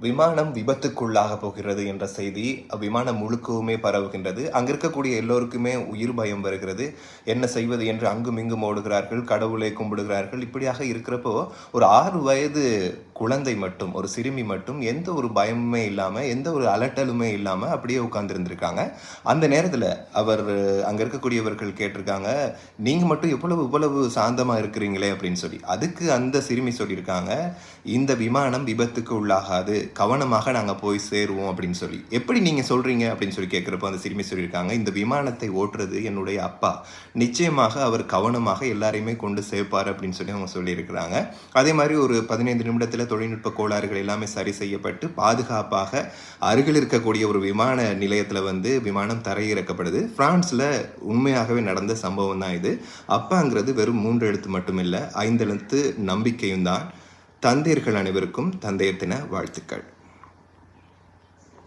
விமானம் விபத்துக்குள்ளாக போகிறது என்ற செய்தி விமானம் முழுக்கவுமே பரவுகின்றது. அங்கே இருக்கக்கூடிய எல்லோருக்குமே உயிர் பயம் வருகிறது. என்ன செய்வது என்று அங்கும் இங்கும் ஓடுகிறார்கள் கடவுளை கும்பிடுகிறார்கள். இப்படியாக இருக்கிறப்போ ஒரு ஆறு வயது குழந்தை மட்டும் ஒரு சிறுமி மட்டும் எந்த ஒரு பயமுமே இல்லாமல் எந்த ஒரு அலட்டலுமே இல்லாமல் அப்படியே உட்காந்துருந்துருக்காங்க அந்த நேரத்தில் அவர் அங்கே இருக்கக்கூடியவர்கள் கேட்டிருக்காங்க நீங்கள் மட்டும் எவ்வளவு இவ்வளவு சாந்தமாக இருக்கிறீங்களே? அப்படின்னு சொல்லி. அதுக்கு அந்த சிறுமி சொல்லியிருக்காங்க இந்த விமானம் விபத்துக்கு உள்ளாகாது. கவனமாக நாங்கள் போய் சேருவோம் அப்படின்னு சொல்லி. எப்படி நீங்கள் சொல்கிறீங்க அப்படின்னு சொல்லி கேட்குறப்ப அந்த சிறுமி சொல்லியிருக்காங்க இந்த விமானத்தை ஓட்டுறது என்னுடைய அப்பா. நிச்சயமாக அவர் கவனமாக எல்லாரையுமே கொண்டு சேர்ப்பார் அப்படின்னு சொல்லி அவங்க சொல்லியிருக்கிறாங்க. அதே மாதிரி ஒரு பதினைந்து நிமிடத்தில் தொழில்நுட்ப கோளாறுகள் எல்லாமே சரி செய்யப்பட்டு பாதுகாப்பாக அருகில் இருக்கக்கூடிய ஒரு விமான நிலையத்தில் வந்து விமானம் தரையிறக்கப்படுது. பிரான்ஸில் உண்மையாகவே நடந்த சம்பவம் தான் இது. அப்பாங்கிறது வெறும் மூன்று எழுத்து மட்டும் இல்லை நம்பிக்கையும் தான். தந்தையர்கள் அனைவருக்கும் தந்தையர் தின வாழ்த்துக்கள்.